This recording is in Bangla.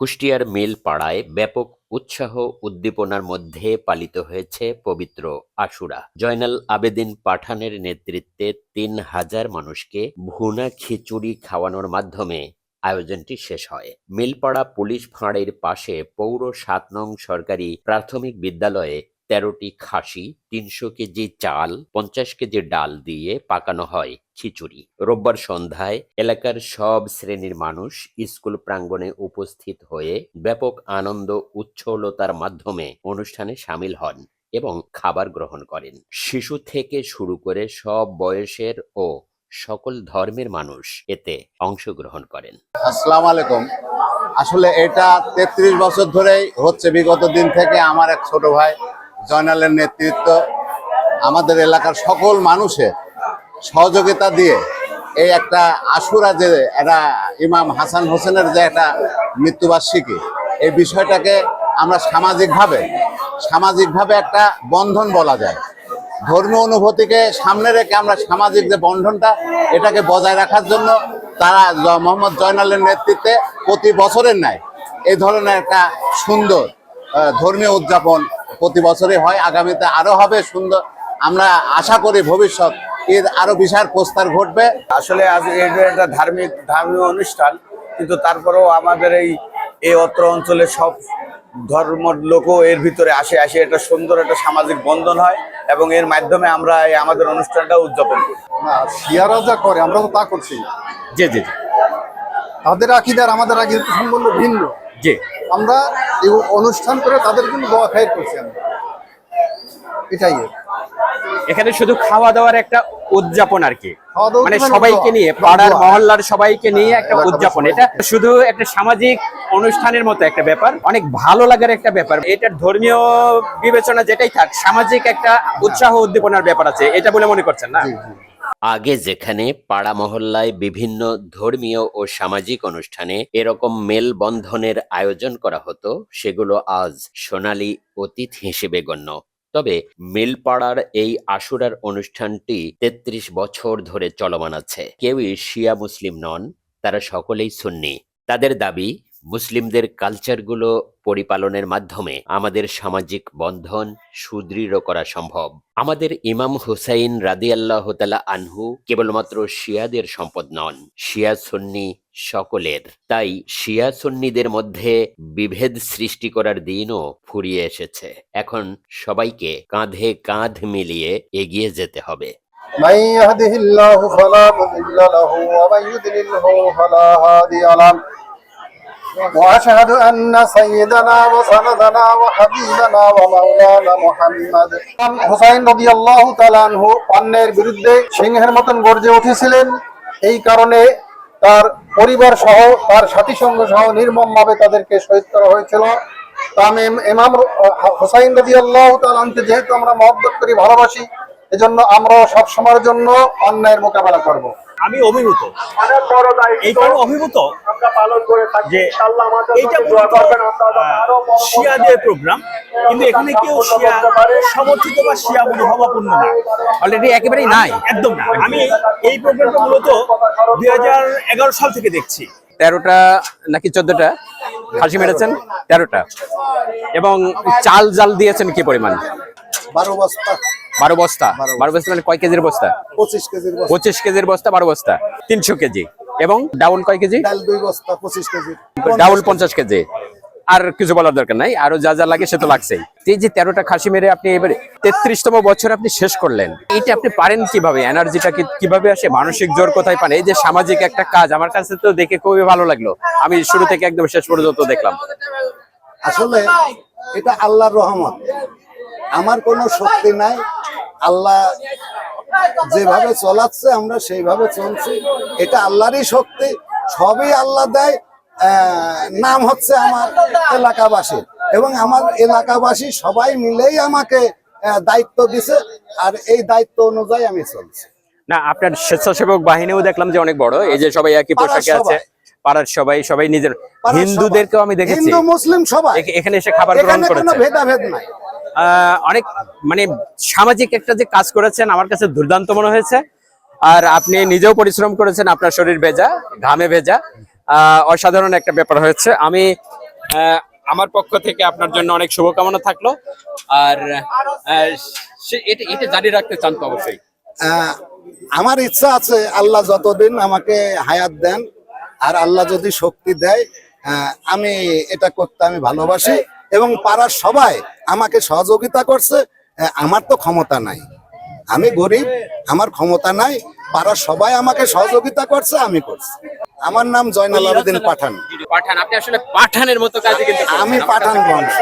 কুষ্টিয়ার মিল পাড়ায় ব্যাপক উৎসাহ উদ্দীপনার মধ্যে পালিত হয়েছে পবিত্র আশুরা। জয়নাল আবেদিন পাঠানের নেতৃত্বে তিন হাজার মানুষকে ভুনা খিচুড়ি খাওয়ানোর মাধ্যমে আয়োজনটি শেষ হয়। মিলপাড়া পুলিশ ফাঁড়ের পাশে পৌর সাত নং সরকারি প্রাথমিক বিদ্যালয়ে তেরোটি খাসি, তিনশো কেজি চাল, পঞ্চাশ কেজি ডাল দিয়ে পাকানো হয় খিচুড়ি। রোববার সন্ধ্যায় এলাকার সব শ্রেণির মানুষ স্কুল প্রাঙ্গণে উপস্থিত হয়ে ব্যাপক আনন্দ, উচ্ছলতার মাধ্যমে অনুষ্ঠানে সামিল হন এবং খাবার গ্রহণ করেন। শিশু থেকে শুরু করে সব বয়সের ও সকল ধর্মের মানুষ এতে অংশগ্রহণ করেন। আসসালামু আলাইকুম। আসলে এটা তেত্রিশ বছর ধরেই হচ্ছে। বিগত দিন থেকে আমার এক ছোট ভাই জয়নালের নেতৃত্ব, আমাদের এলাকার সকল মানুষের সহযোগিতা দিয়ে এই একটা আশুরা যে একটা ইমাম হাসান হোসেনের যে একটা মৃত্যুবার্ষিকী, এই বিষয়টাকে আমরা সামাজিকভাবে সামাজিকভাবে একটা বন্ধন বলা যায়। ধর্মীয় অনুভূতিকে সামনে রেখে আমরা সামাজিক যে বন্ধনটা, এটাকে বজায় রাখার জন্য তারা মোহাম্মদ জয়নালের নেতৃত্বে প্রতি বছরের ন্যায় এই ধরনের একটা সুন্দর ধর্মীয় উদযাপন প্রতি বছরই হয়। আগামীতে আরও হবে। সুন্দর। আমরা আশা করি ভবিষ্যৎ এর আরও বিশাল প্রস্তার ঘটবে। আসলে আজ এটা একটা ধার্মিক ধর্মীয় অনুষ্ঠান কিন্তু তারপরেও আমাদের এই এই অত্র অঞ্চলে সব ধর্মর লোকও এর ভিতরে আসে আসে। একটা সুন্দর একটা সামাজিক বন্ধন হয় এবং এর মাধ্যমে আমরা এই আমাদের অনুষ্ঠানটা উদযাপন করি। না শিয়ারা যা করে আমরা তো তা করছি। না। জি জি জি। তাদের আকিদার আমাদের আকিদার সম্বন্ধ ভিন্ন। জি। আমরা এই অনুষ্ঠান করে তাদের কিন্তু দোয়া খাই করছি আমরা। এটাই এখানে শুধু খাওয়া দাওয়ার একটা উদযাপন আর কি। মানে সবাইকে নিয়ে পাড়ার মহল্লার সবাইকে নিয়ে একটা উদযাপন। এটা শুধু একটা সামাজিক অনুষ্ঠানের মতো একটা ব্যাপার অনেক ভালো লাগার একটা ব্যাপার। এটার ধর্মীয় বিবেচনা যেটাই থাক সামাজিক একটা উৎসাহ উদ্দীপনার ব্যাপার আছে এটা বলে মনে করছেন না। আগে যেখানে পাড়া মহল্লায় বিভিন্ন ধর্মীয় ও সামাজিক অনুষ্ঠানে এরকম মেলবন্ধনের আয়োজন করা হতো, সেগুলো আজ সোনালী অতীত হিসেবে গণ্য। তবে মিলপাড়ার এই আশুরার অনুষ্ঠানটি তেত্রিশ বছর ধরে চলমান আছে। কেউই শিয়া মুসলিম নন, তারা সকলেই সুন্নি। তাদের দাবি মুসলিমদের কালচারগুলো পরিপালনের মাধ্যমে আমাদের সামাজিক বন্ধন সুদৃঢ় করা সম্ভব আমাদের ইমাম হুসাইন রাদিয়াল্লাহ তালা আনহু কেবলমাত্র শিয়াদের সম্পদ নন শিয়া সুন্নি সকলের তাই শিয়া সুন্নিদের মধ্যে বিভেদ সৃষ্টি করার দিনও ফুরিয়ে এসেছে এখন সবাইকে কাঁধে কাঁধ মিলিয়ে এগিয়ে যেতে হবে من يهده الله فلا مضل له ومن يضلله فلا هادي له واشهد ان سيدنا وسندنا وحبيبنا ومولانا محمد হুসাইন রাদিয়াল্লাহু তাআলা আনহু অন্যের বিরুদ্ধে সিংহের মতন গর্জে উঠেছিলেন এই কারণে তার পরিবার সহ তার সাথী সঙ্গ সহ নির্মমভাবে তাদেরকে শহীদ করা হয়েছিল তা আমি ইমাম হুসাইন রাদিয়াল্লাহু তাআলা আনকে যেহেতু আমরা মহব্বত করি ভালোবাসি এজন্য আমরা সব সময়ের জন্য অন্যায়ের মোকাবেলা করব। আমি অভিভূত। এই কারণে অভিভূত যে এইটা আহ, শিয়াদের প্রোগ্রাম কিন্তু এখানে কেউ শিয়া সমর্থিত বা শিয়া মনোভাবাপন্ন না। অলরেডি একেবারেই নাই। একদম না। আমি এই প্রোগ্রামটা মূলত দুই হাজার এগারো সাল থেকে দেখছি। তেরোটা নাকি চোদ্দটা? খাসি মেরেছেন তেরোটা। এবং চাল জাল দিয়েছেন কি পরিমাণ? বারো বস্তা। বারো বস্তা? বারো বস্তা। মানে কয় কেজির বস্তা? পঁচিশ কেজির বস্তা। পঁচিশ কেজির বস্তা বারো বস্তা। তিনশো কেজি। এবং ডাউল কয় কেজি? ডাল দুই বস্তা পঁচিশ কেজি। ডাউল পঞ্চাশ কেজি। আর কিছু বলার দরকার নাই আরও যা যা লাগে সে তো লাগছেই। এই যে তেরোটা খাসি মেরে আপনি এবারে তেত্রিশতম বছর আপনি শেষ করলেন এটা আপনি পারেন কীভাবে? এনার্জিটা কীভাবে আসে? মানসিক জোর কোথায় পান? এই যে সামাজিক একটা কাজ আমার কাছে তো দেখে খুবই ভালো লাগল। আমি শুরু থেকে একদম শেষ পর্যন্ত দেখলাম। আসলে এটা আল্লাহর রহমত। আমার কোনো শক্তি নাই। আল্লাহ যেভাবে চলাচ্ছে আমরা সেইভাবে চলছি। এটা আল্লাহরই শক্তি সবই আল্লাহ দেয়। নাম হচ্ছে আমার এলাকাবাসী। এবং আমার এলাকাবাসী সবাই মিলেই আমাকে দায়িত্ব দিছে আর এই দায়িত্ব অনুযায়ী আমি চলছি। না আপনার স্বেচ্ছাসেবক বাহিনীও দেখলাম যে অনেক বড়। এই যে সবাই একই পোশাকে আছে পাড়ার সবাই সবাই নিজের হিন্দুদেরকেও আমি দেখেছি। হিন্দু মুসলিম সবাই। এখানে এসে খাবার গ্রহণ এখানে কোনো করেছে। ভেদাভেদ নাই। অনেক মানে সামাজিক একটা যে কাজ করেছেন, আমার কাছে দুর্দান্ত মনে হয়েছে। আর আপনি নিজেও পরিশ্রম করেছেন, আপনার শরীর ভেজা, ঘামে ভেজা। অসাধারণ একটা ব্যাপার হয়েছে। আমি আমার পক্ষ থেকে আপনার জন্য অনেক শুভকামনা থাকল। আর এটা এটা জারি রাখতে চান তো অবশ্যই। আমার ইচ্ছা আছে আল্লাহ যতদিন আমাকে হায়াত দেন, আর আল্লাহ যদি শক্তি দেয় আমি এটা করতে আমি ভালোবাসি। এবং পাড়ার সবাই আমাকে সহযোগিতা করছে। আমার তো ক্ষমতা নাই। আমি গরিব আমার ক্ষমতা নাই। পাড়ার সবাই আমাকে সহযোগিতা করছে আমি করছি। আমার নাম জয়নাল আবেদিন পাঠান। পাঠান আপনি আসলে পাঠানের মতো কাজে কিন্তু আমি পাঠান বংশ।